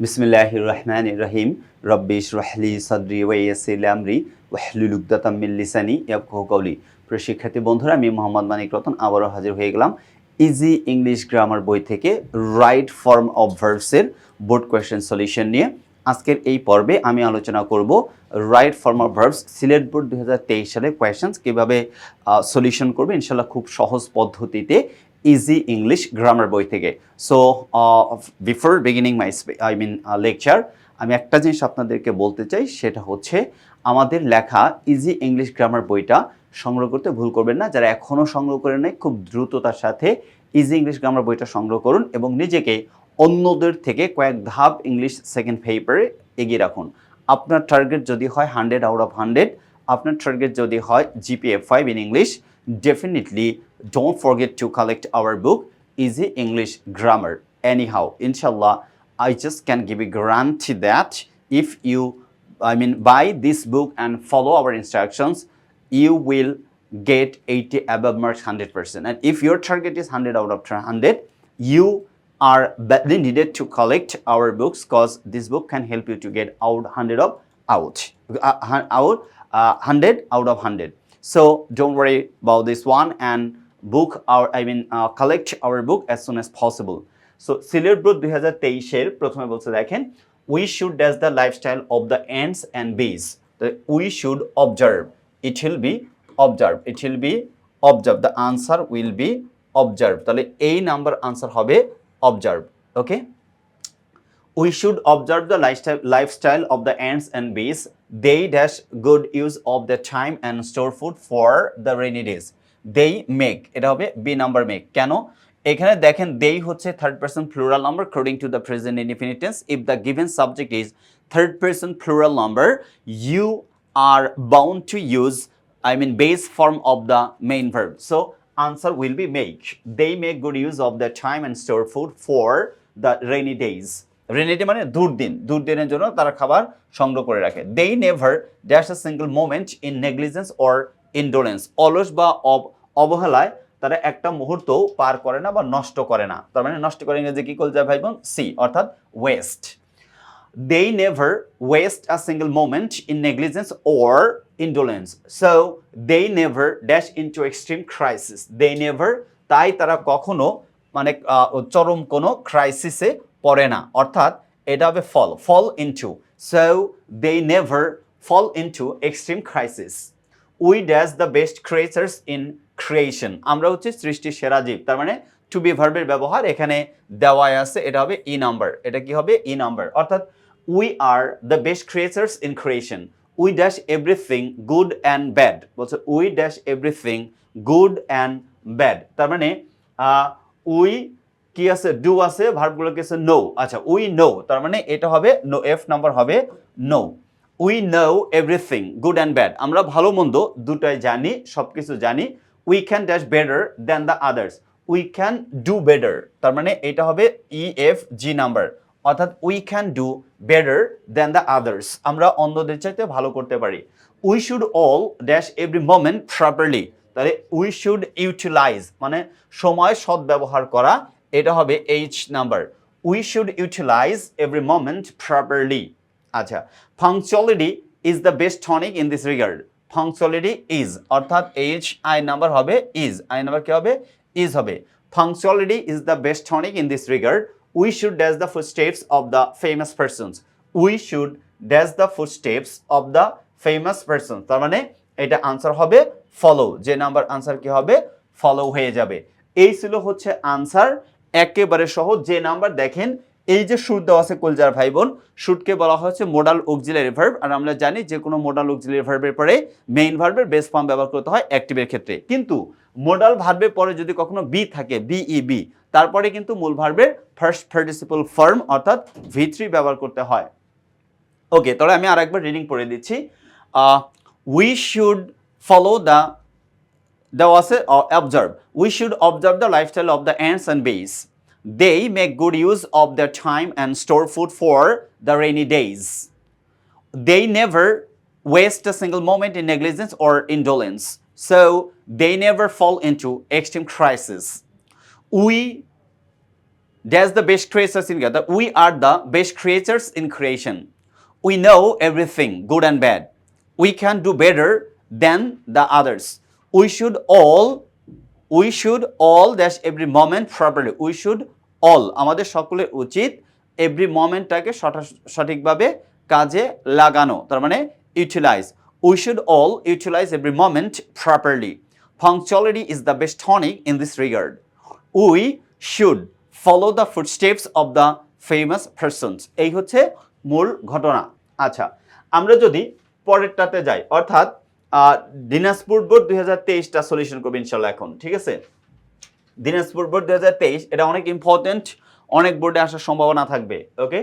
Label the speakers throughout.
Speaker 1: বিসমিল্লাহির রহমানির রহিম রব্বিশ রহলি সদরি ওয়াইয়াসিল আমরি ওয়াহলুল উকদাতাম মিন লিসানি ইয়াফকাহু কওলি। প্রিয় শিক্ষার্থী বন্ধুরা, আমি মোহাম্মদ মানিক রতন আবারও হাজির হয়ে গেলাম ইজি ইংলিশ গ্রামার বই থেকে রাইট ফর্ম অফ ভার্বসের বোর্ড কোয়েশ্চেন সলিউশন নিয়ে। আজকের এই পর্বে আমি আলোচনা করব right form of verbs Sylhet board দু হাজার তেইশ সালে কোয়েশ্চেন্স কীভাবে সলিউশন করবে, ইনশাল্লাহ খুব সহজ পদ্ধতিতে ইজি ইংলিশ গ্রামার বই থেকে। So before beginning my I mean lecture আমি একটা জিনিস আপনাদেরকে বলতে চাই, সেটা হচ্ছে আমাদের লেখা ইজি ইংলিশ গ্রামার বইটা সংগ্রহ করতে ভুল করবেন না। যারা এখনও সংগ্রহ করে নেয় খুব দ্রুততার সাথে ইজি ইংলিশ গ্রামার বইটা সংগ্রহ করুন এবং নিজেকে অন্যদের থেকে কয়েক ধাপ ইংলিশ সেকেন্ড পেপারে এগিয়ে রাখুন। আপনার টার্গেট যদি হয় হান্ড্রেড আউট অফ হান্ড্রেড আপনার টার্গেট যদি হয় GPA five in English definitely don't forget to collect our book easy english grammar. Anyhow inshallah i just can give a guarantee that if you i mean buy this book and follow our instructions you will get 80 above marks 100% and if your target is 100 out of 100 you are badly needed to collect our books because this book can help you to get out 100 of out uh, out uh, 100 out of 100 so don't worry about this one and book our i mean uh, collect our book as soon as possible so Sylhet board দুই হাজার তেইশের প্রথমে বলছে দেখেন we should dash the lifestyle of the ants and bees we should observe it will be observe it will be observe the answer will be observe তাহলে এই number answer হবে observe okay we should observe the lifestyle, lifestyle of the ants and bees. They dash good use of their time and store food for the rainy days. They make এটা হবে B number make কেন? এখানে দেখেন they হচ্ছে third person plural number according to the present infinitives if the given subject is third person plural number you are bound to use I mean base form of the main verb so answer will be make they make good use of the time and store food for the rainy days rainy day মানে দুর্দিন। দুর্দিনের জন্য তারা খাবার সংগ্রহ করে রাখে। They never dash a single moment in negligence or indolence অলস বা অব- অবহেলায় তারা একটা মুহূর্তও পার করে না বা নষ্ট করে না। তার মানে নষ্ট করে ইংরেজি কি করতে ভাই বোন? সি অর্থাৎ waste they they never waste a single moment in negligence or indolence. So, they never dash into extreme crisis. They never, তাই তারা কখনো মানে চরম কোনো ক্রাইসিসে পড়ে না। অর্থাৎ এটা হবে fall fall into so they never fall into extreme crisis we dash the best creatures in creation. আমরা হচ্ছে সৃষ্টির সেরা জীব। তার মানে টু বি ভার্বের ব্যবহার এখানে দেওয়ায় আছে, এটা হবে ই নাম্বার এটা কি হবে? ই নাম্বার অর্থাৎ we are the best creatures in creation we dash everything good and bad বলছে we dash everything good and bad তার মানে উই কি আছে? ডু আছে ভার্বগুলো কি আছে নো আচ্ছা উই নো তার মানে এটা হবে নো এফ নাম্বার হবে know we know everything good and bad আমরা ভালো মন্দ দুটাই জানি সব কিছু জানি। We can dash better than the others we can do better তার মানে এটা হবে ই এফ জি নাম্বার অর্থাৎ we can do better than the others আমরা অন্যদের চাইতে ভালো করতে পারি। We should all dash every moment properly তাহলে উই শুড ইউটিলাইজ মানে সময় সদ্ব্যবহার করা, এটা হবে H number we should utilize every moment properly আচ্ছা punctuality is the best tonic in this regard punctuality is অর্থাৎ এইচ আই নাম্বার হবে ইজ আই নাম্বার কী হবে? ইজ হবে। Punctuality is the best tonic in this regard we should dash the footsteps of the famous persons we should dash the footsteps of the famous person তার মানে এটা answer হবে follow যে number answer কি হবে? Follow হয়ে যাবে। এই ছিল হচ্ছে আনসার একেবারে সহজ। যে নাম্বার দেখেন এই যে সুর দেওয়া আছে কলজার ভাই বোন সুরকে বলা হচ্ছে মোডাল অক্সিলারি ভার্ব আর আমরা জানি যে কোনো মোডাল অক্সিলারি ভার্বের পরে মেইন ভার্বের বেস ফর্ম ব্যবহার করতে হয় অ্যাক্টিভের ক্ষেত্রে। কিন্তু মোডাল ভার্বের পরে যদি কখনো বি থাকে বিই বি তারপরে কিন্তু মূল ভার্বের ফার্স্ট পার্টিসিপল ফর্ম অর্থাৎ ভি থ্রি ব্যবহার করতে হয়। ওকে তাহলে আমি আরেকবার রিডিং পড়ে দিচ্ছি। উই শুড ফলো দ্য দেওয়া আছে observe we should observe the lifestyle of the ants and bees They make good use of their time and store food for the rainy days. They never waste a single moment in negligence or indolence. So they never fall into extreme crisis. We, that's the best creatures in God. We are the best creators in creation. We know everything, good and bad. We can do better than the others. We should all we should all dash every moment properly we should all আমাদের সকলের উচিত every মোমেন্টটাকে সঠিকভাবে কাজে লাগানো, তার মানে utilize we should all utilize every moment properly punctuality is the best tonic in this regard we should follow the footsteps of the famous persons এই হচ্ছে মূল ঘটনা। আচ্ছা আমরা যদি পরেরটাতে যাই, অর্থাৎ দিনাজপুর বোর্ড দুই হাজার তেইশটা সলিউশন করব ইনশাল্লাহ এখন, ঠিক আছে? দিনাজপুর বোর্ড দুই হাজার তেইশ, এটা অনেক ইম্পর্টেন্ট অনেক বোর্ডে আসার সম্ভাবনা থাকবে ওকে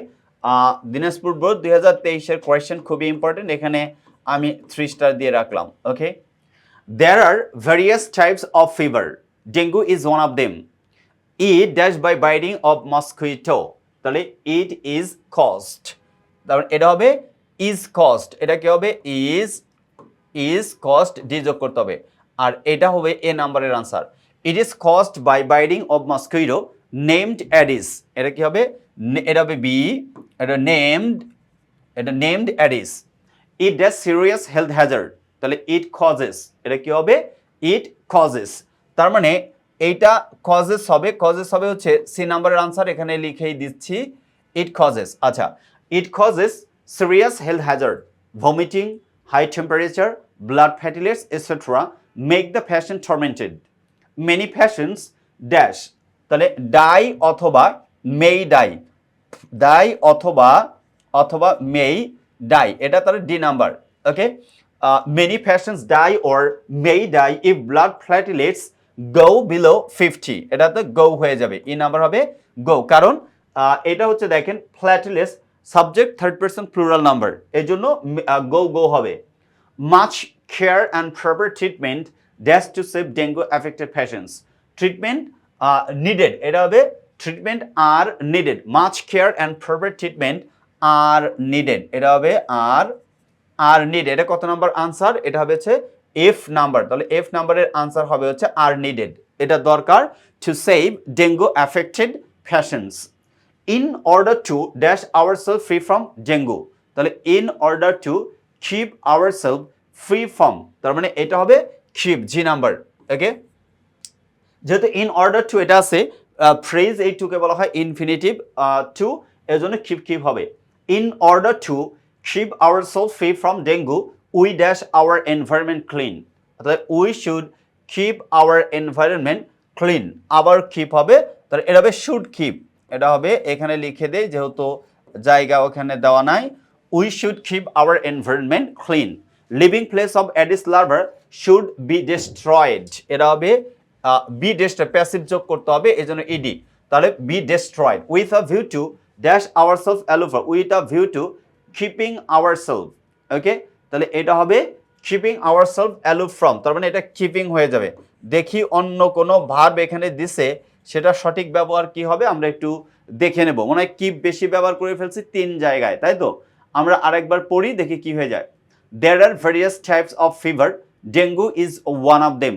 Speaker 1: দিনাজপুর বোর্ড দুই হাজার তেইশের কোয়েশ্চেন খুবই ইম্পর্টেন্ট এখানে আমি থ্রি স্টার দিয়ে রাখলাম okay there are various types of fever dengue is one of them it dash by biting of mosquito তাহলে ইট ইজ কস্ট তারপর এটা হবে ইজ কস্ট এটা কি হবে? ইজ ইজ কস্ট ডি যোগ করতে হবে। আর এটা হবে এ নাম্বারের answer it is caused by biting of mosquito named Aedes এটা কি হবে? এটা হবে বি এটা নেমড এটা named Aedes it dash serious health hazard তাহলে ইট কজেস এটা কি হবে? ইট কজেস তার মানে এইটা কজেস হবে। কজেস হবে হচ্ছে সি নাম্বারের আনসার এখানে লিখেই দিচ্ছি। ইট কজেস আচ্ছা it causes serious health hazard vomiting high temperature blood platelets etcetera make the patient tormented many patients dash তাহলে ডাই অথবা মেই ডাই ডাই অথবা অথবা মেই ডাই এটা তাহলে D number okay many patients die or may die if blood platelets go below fifty এটা তো গো হয়ে যাবে। ই নাম্বার হবে গো কারণ এটা হচ্ছে দেখেন platelets subject third person plural number এর জন্য গো গো হবে। Much care and proper treatment dash to save dengue affected patients treatment needed এটা হবে treatment are needed much care and proper treatment are needed এটা হবে আর আর needed এটা কত number answer এটা হবে হচ্ছে এফ নাম্বার। তাহলে এফ নাম্বারের আনসার হবে হচ্ছে আর নিডেড এটা দরকার to save dengue affected patients in order to dash our self free from dengue তাহলে in order to keep our self free from তার মানে এটা হবে কিপ জি নাম্বার ওকে যেহেতু ইন অর্ডার টু এটা আছে ফ্রেজ এই টুকে বলা হয় ইনফিনিটিভ টু এর জন্য কিপ কিপ হবে। In order to keep our self free from dengue we dash our environment clean অর্থাৎ we should keep our environment clean আবার কিপ হবে, তাহলে এটা হবে শুড কিপ এটা হবে, এখানে লিখে দেই, যেহেতু জায়গা ওখানে দেওয়া নাই we should keep our environment clean living place of Aedes larvae should be destroyed এটা হবে বি ডেস্ট্রয় প্যাসিভ যোগ করতে হবে এই জন্য ইডি তাহলে be destroyed with a view to dash our self aloof with a view to keeping our self okay তাহলে এটা হবে keeping our self aloof from তার মানে এটা কিপিং হয়ে যাবে। দেখি অন্য কোনো ভার্ব এখানে দিছে সেটা সঠিক ব্যবহার কি হবে আমরা একটু দেখে নেব। মনে হয় কিপ বেশি ব্যবহার করে ফেলছি তিন জায়গায় তাই তো? আমরা আরেকবার পড়ি দেখি কি হয়ে যায়। There are various types of fever dengue is one of them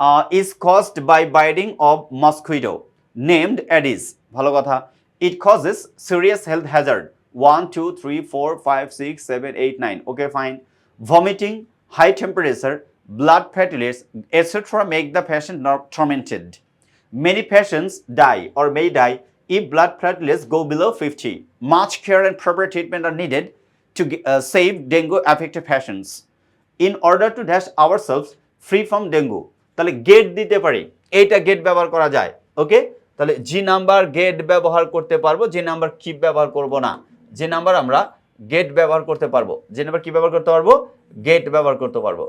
Speaker 1: uh, is caused by biting of mosquito. Named Aedes ভালো কথা। It causes serious health hazard. 1 2 3 4 5 6 7 8 9 okay fine. Vomiting high temperature blood platelets etc make the patient not tormented many patients die or may die if blood platelets go below 50 much care and proper treatment are needed to uh, save dengue affected patients order to dash our self free from dengue তাহলে get দিতে পারি এইটা gate ব্যবহার করা যায় ওকে তাহলে G number gate ব্যবহার করতে পারব যে নাম্বার কিপ ব্যবহার করব না যে নাম্বার আমরা গেট ব্যবহার করতে পারব যে নাম্বার কি ব্যবহার করতে পারব গেট ব্যবহার করতে পারব।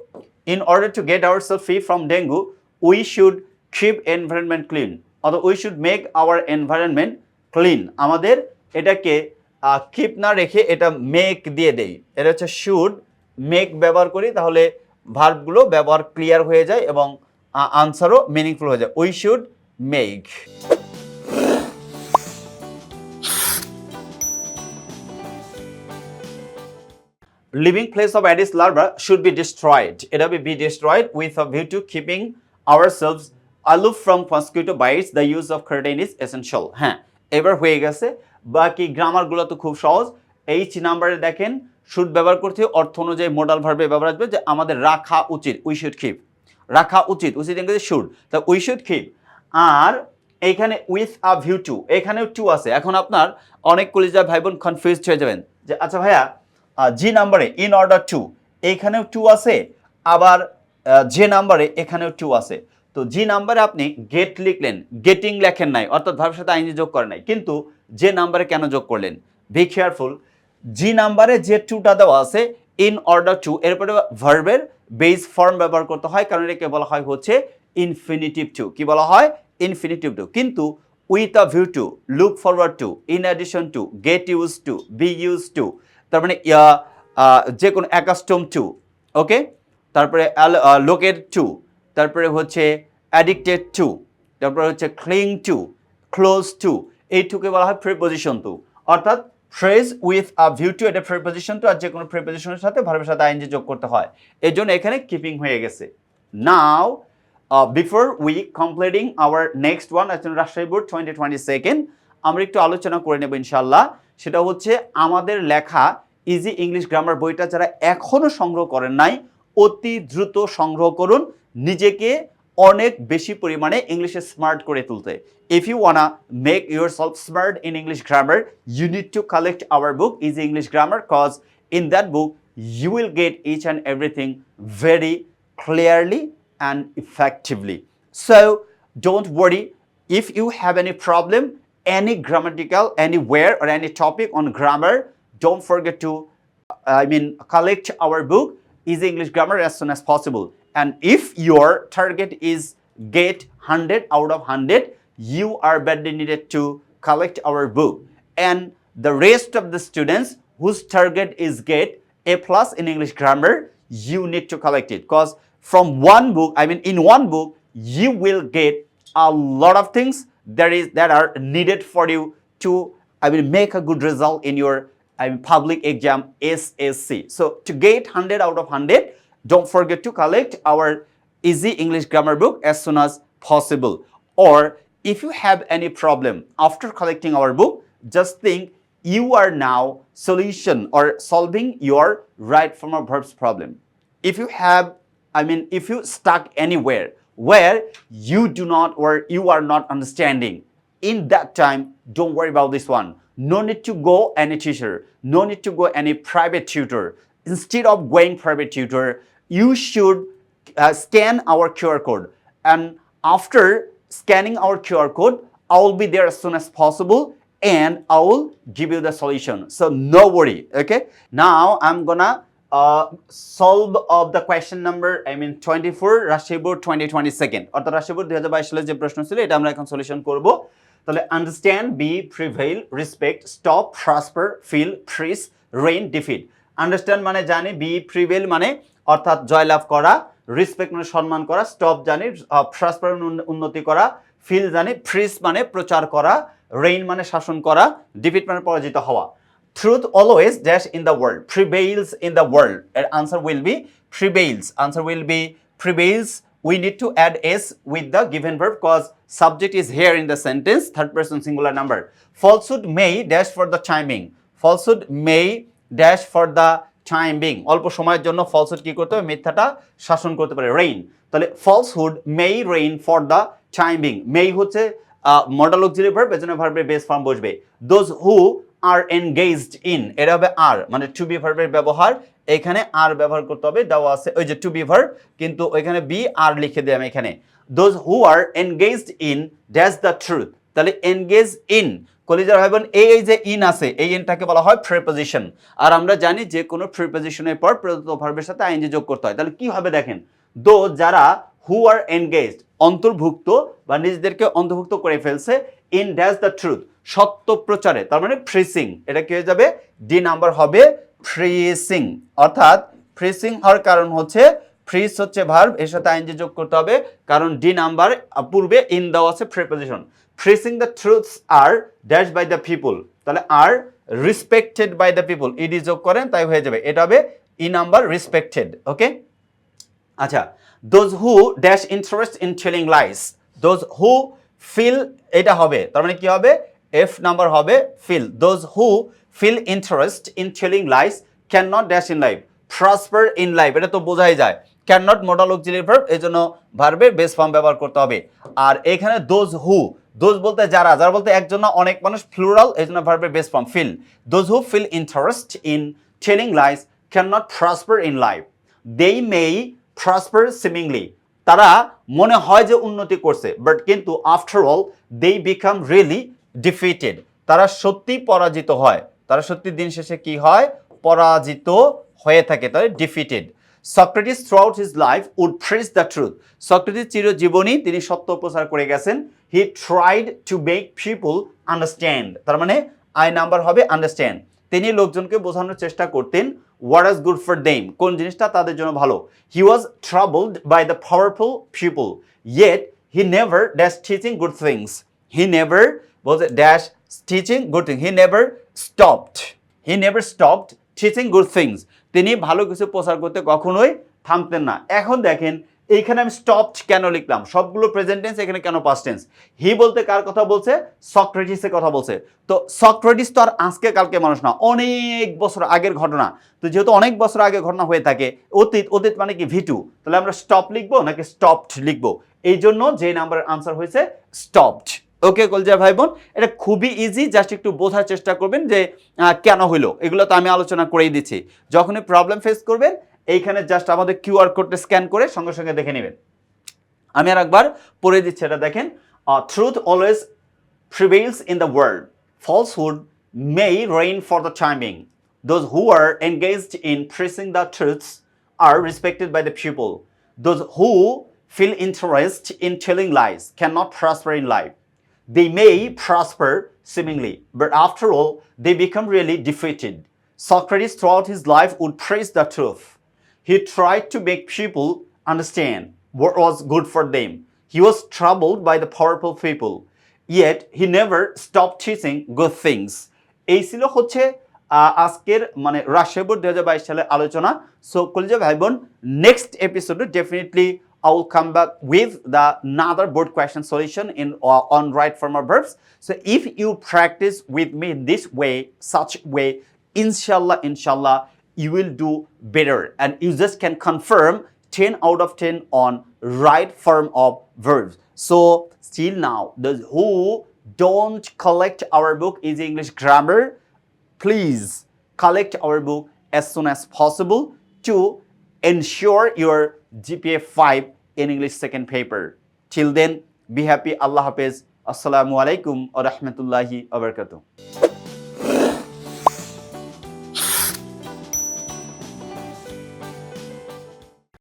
Speaker 1: In order to get our self free from dengue we should keep environment clean অথবা we should make our environment clean আমাদের এটাকে কিপ না রেখে এটা মেক দিয়ে দেই। এটা হচ্ছে শুড মেক ব্যবহার করি, তাহলে ভার্বগুলো ব্যবহার ক্লিয়ার হয়ে যায় এবং আনসারও মিনিংফুল হয়ে যায়। We should make living place of Aedes larva should be destroyed. It will be destroyed with a view to keeping ourselves aloof from mosquito bites. The use of curtain is essential. হ্যাঁ এবার হয়ে গেছে। বাকি গ্রামারগুলো তো খুব সহজ। H নাম্বারে দেখেন শুড ব্যবহার করতে অর্থ অনুযায়ী মোডাল ভার্বে ব্যবহার আসবে যে আমাদের রাখা উচিত উই শুড কিপ রাখা উচিত উচিত ইংরেজি শুড তা উই শুড কিপ আর এইখানে উইথ আ ভিউ টু এখানেও টু আছে। এখন আপনার অনেক কলিজা ভাই বোন কনফিউজড হয়ে যাবেন। যে আচ্ছা ভাইয়া জি নাম্বারে ইন অর্ডার টু এইখানেও টু আছে, আবার যে নাম্বারে এখানেও টু আছে। তো জি নাম্বারে আপনি গেট লিখলেন গেটিং লেখেন নাই, অর্থাৎ ভাবের সাথে আইনি যোগ করেন নাই, কিন্তু যে নাম্বারে কেন যোগ করলেন? বি কেয়ারফুল জি নাম্বারে যে টুটা দেওয়া আছে ইন অর্ডার টু এরপরে ভার্বের বেস ফর্ম ব্যবহার করতে হয়, কারণ এটাকে বলা হয় হচ্ছে ইনফিনিটিভ টু কি বলা হয়? ইনফিনিটিভ টু কিন্তু with a view to look forward to in addition to get use to be use to তার মানে যে কোনো অ্যাকাস্টম টু ওকে তারপরে লোকের টু তারপরে হচ্ছে অ্যাডিক্টেড টু তারপরে হচ্ছে ক্লিং টু ক্লোজ টু এই টুকে বলা হয় প্রিপোজিশন টু অর্থাৎ phrase with a view to এটা প্রিপোজিশন টু আর যে কোনো প্রিপোজিশনের সাথে ভার্বের সাথে আইনজি যোগ করতে হয়। এই জন্য এখানে কিপিং হয়ে গেছে। Now before we completing our next one Rajshahi board twenty twenty second আমরা একটু আলোচনা করে নেব ইনশাল্লাহ সেটা হচ্ছে আমাদের লেখা ইজি ইংলিশ গ্রামার বইটা যারা এখনও সংগ্রহ করেন নাই অতি দ্রুত সংগ্রহ করুন নিজেকে অনেক বেশি পরিমাণে ইংলিশে স্মার্ট করে তুলতে if you wanna make your self smart in English grammar you need to collect our book easy English grammar cause in that book you will get each and everything very clearly and effectively. So don't worry if you have any problem, any grammatical, anywhere or any topic on grammar, don't forget to, uh, I mean, collect our book, Easy English Grammar, as soon as possible. And if your target is get 100 out of 100, you are badly needed to collect our book. And the rest of the students whose target is get a plus in English grammar, you need to collect it because from one book, I mean, in one book, you will get a lot of things that is that are needed for you to, I mean, make a good result in your I mean, public exam SSC. So to get 100 out of 100, don't forget to collect our easy English grammar book as soon as possible. Or if you have any problem after collecting our book, just think you are now solution or solving your right from a verbs problem. If you have, I mean, if you stuck anywhere where you do not or you are not understanding, in that time, don't worry about this one. No need to go any teacher, no need to go any private tutor. Instead of going private tutor, you should uh, scan our QR code. And after scanning our QR code, I will be there as soon as possible and I will give you the solution. So no worry. Okay. Now I'm gonna uh, solve of the question number I mean 24 Rajshahi board 2022 অর্থাৎ Rajshahi board 2022 সালে যে প্রশ্ন ছিল এটা আমরা এখন solution করব। তাহলে understand be prevail respect stop prosper feel preach reign defeat understand মানে জানি বি প্রিভেইল মানে অর্থাৎ জয়লাভ করা রেসপেক্ট মানে সম্মান করা স্টপ জানি প্রসপার উন্নতি করা ফিল জানি ফ্রিজ মানে প্রচার করা রেইন মানে শাসন করা ডিফিট মানে পরাজিত হওয়া। Truth always dash in the world prevails in the world and answer will be prevails answer will be prevails we need to add s with the given verb because subject is here in the sentence third person singular number falsehood may dash for the timing falsehood may dash for the time অল্প সময়ের জন্য falsehood কি করতে হবে মিথ্যাটা শাসন করতে পারে rain তাহলে falsehood may reign for the time may হচ্ছে মডেল অক্সিলারি ভার্ব এজন্য ভার্বের বেস ফর্ম বসবে those who are engaged in এটা হবে আর মানে টু বি ভার্বের ব্যবহার, এখানে আর ব্যবহার করতে হবে, দেওয়া আছে, ওই যে টু বি ভার্ব কিন্তু ওইখানে বি আর লিখে দিলাম এখানে। Those who are engaged in dash the truth তাহলে এনগেজ ইন কলিজার ভাই বোন এই যে ইন আছে, এই ইনটাকে বলা হয় প্রিপোজিশন আর আমরা জানি যে কোনো প্রিপোজিশনের পর প্রদত্ত ভার্বের সাথে আইনজি যোগ করতে হয়, তাহলে কি হবে দেখেন? দো যারা হু আর এনগেজড অন্তর্ভুক্ত বা নিজেদেরকে অন্তর্ভুক্ত করে ফেলছে ইন ড্যাশ দ্য ট্রুথ সত্য প্রচারে তার মানে ফ্রিসিং এটা কি হয়ে যাবে? ডি নাম্বার হবে ফ্রিসিং অর্থাৎ ফ্রিসিং হওয়ার কারণ হচ্ছে ফ্রিজ হচ্ছে ভার্ব এর সাথে আইনজি যোগ করতে হবে, কারণ ডি নাম্বার পূর্বে ইন দেওয়া আছে preposition preaching the truths are dash by the people তাহলে are respected by the people ED যোগ করেন, তাই হয়ে যাবে, এটা হবে ই নাম্বার রেসপেক্টেড ওকে আচ্ছা those who dash interest in telling lies those who feel এটা হবে, তার মানে কি হবে? এফ নাম্বার হবে feel those who feel interest in telling lies can not dash in life transfer in life এটা তো বোঝাই যায়। ক্যান নট মোডাল অক্সিলারি এই জন্য ভার্বের বেস ফর্ম ব্যবহার করতে হবে। আর এখানে দোজ হু দোজ বলতে যারা যারা বলতে একজন না, অনেক মানুষ ফ্লুরাল এই জন্য ভার্বের base form feel those who feel interest in telling lies can not transfer in life they may transfer seemingly তারা মনে হয় যে উন্নতি করছে বাট কিন্তু after all they become really defeated তারা সত্যি পরাজিত হয়। তারা সত্যি দিন শেষে কি হয়? পরাজিত হয়ে থাকে তাহলে defeated Socrates through his life would press the truth Socrates চিরজীবনী তিনি সত্য প্রচার করে গেছেন। He tried to make people understand তার মানে আই নাম্বার হবে আন্ডারস্ট্যান্ড তিনি লোকজনকে বোঝানোর চেষ্টা করতেন what is good for them কোন জিনিসটা তাদের জন্য ভালো? He was troubled by the powerful people yet he never dash teaching good things he never was dash teaching good thing he never stopped he never stopped teaching good things তিনি ভালো কিছু প্রচার করতে কখনোই থামতেন না। এখন দেখেন, এইখানে আমি স্টপড কেন লিখলাম? সবগুলো প্রেজেন্ট টেন্স এখানে কেন পাস্ট টেন্স হি বলতে কার কথা বলছে? সক্রেটিসের কথা বলছে। তো সক্রেটিস তো আর আজকে কালকে মানুষ না, অনেক বছর আগের ঘটনা। তো যেহেতু অনেক বছর আগে ঘটনা হয়ে থাকে, অতীত অতীত মানে কি ভিটু তাহলে আমরা স্টপ লিখব নাকি স্টপড লিখব? এই জন্য যে নাম্বারের আনসার হয়েছে স্টপড ওকে কলজা ভাই বোন এটা খুবই ইজি জাস্ট একটু বোঝার চেষ্টা করবেন যে কেন হইল? এগুলো তো আমি আলোচনা করেই দিচ্ছি। যখনই প্রবলেম ফেস করবেন, এইখানে জাস্ট আমাদের কিউআর কোডটা স্ক্যান করে সঙ্গে সঙ্গে দেখে নেবেন। আমি আর একবার পড়ে দিচ্ছি, এটা দেখেন। Truth always prevails in the world falsehood may reign for the charming those who are engaged in preaching the truths are respected by the people those who feel interest in telling lies can not trust in life They may prosper seemingly, but after all, they become really defeated. Socrates, throughout his life, would praise the truth. He tried to make people understand what was good for them. He was troubled by the powerful people. Yet he never stopped teaching good things. আজকের মানে Russia board দুই সালের আলোচনা so কলিজা ভাই বোন next এপিসোডে definitely I will come back with the another board question solution in uh, on right former verbs. So if you practice with me this way, such way, inshallah, inshallah, you will do better, and you just can confirm 10 out of 10 on right form of verbs. So still now, those who don't collect our book Easy English Grammar, please collect our book as soon as possible to ensure your GPA 5 in English second paper. Till then, be happy. Allah Hafiz. Assalamu alaikum wa rahmatullahi wa barakatuh.